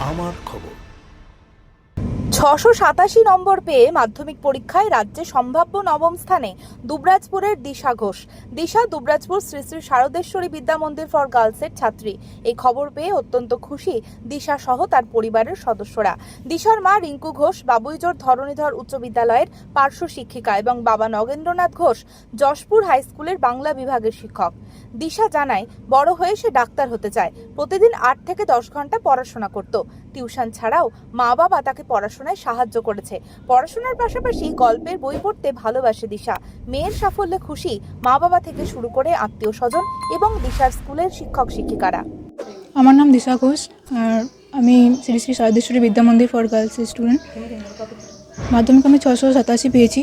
আমার খবর। ছশো সাতাশি নম্বর পেয়ে মাধ্যমিক পরীক্ষায় রাজ্যে সম্ভাব্য নবম স্থানে দুবরাজপুরের দিশা ঘোষ। দিশা, দুবরাজপুর শ্রী শ্রী শারদেশ্বরী বিদ্যা মন্দির ফর গার্লসের ছাত্রী। এই খবর পেয়ে অত্যন্ত খুশি দিশা সহ তার পরিবারের সদস্যরা। দিশার মা রিঙ্কু ঘোষ, বাবুইজোর ধরণীধর উচ্চ বিদ্যালয়ের পার্শ্ব শিক্ষিকা এবং বাবা নগেন্দ্রনাথ ঘোষ, যশপুর হাই স্কুলের বাংলা বিভাগের শিক্ষক। দিশা জানায়, বড় হয়ে সে ডাক্তার হতে চায়। প্রতিদিন আট থেকে দশ ঘণ্টা পড়াশোনা করত। টিউশন ছাড়াও মা বাবা তাকে পড়াশোনায় সাহায্য করেছে। পড়াশোনার পাশাপাশি গল্পের বই পড়তে ভালোবাসে দিশা। মেয়ের সাফল্যে খুশি মা বাবা থেকে শুরু করে আত্মীয় স্বজন এবং দিশার স্কুলের শিক্ষক শিক্ষিকারা। আমার নাম দিশা ঘোষ, আর আমি শ্রী শ্রী শারদেশ্বরী বিদ্যা মন্দির ফর গার্লস স্টুডেন্ট। মাধ্যমিক আমি ছশো সাতাশি পেয়েছি,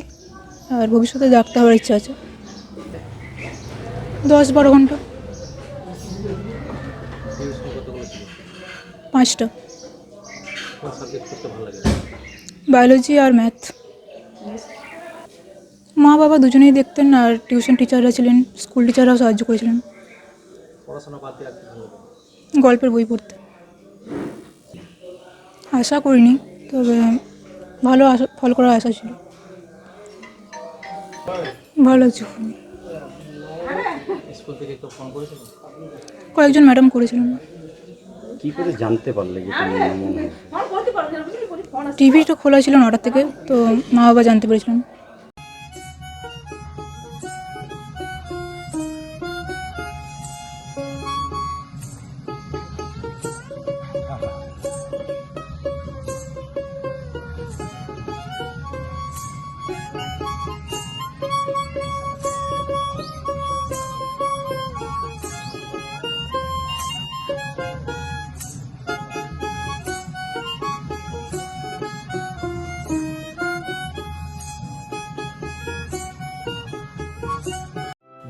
আর ভবিষ্যতে ডাক্তার হওয়ার ইচ্ছা আছে। দশ বারো ঘণ্টা। পাঁচটা। বায়োলজি আর ম্যাথ। মা বাবা দুজনেই দেখতেন আর টিউশন টিচাররা ছিলেন স্কুল টিচাররাও সাহায্য করেছিলেন। গল্পের বই পড়তে। আশা করিনি তবে ভালো আশা ফল করার আশা ছিল। ভালো লাগছে স্কুল থেকে কেউ ফোন করেছিল? কয়েকজন ম্যাডাম করেছিলেন। কি করে জানতে পারলে যে তুমি এমন টিভিটা খোলা ছিল নটার থেকে তো মা বাবা জানতে পেরেছিলেন।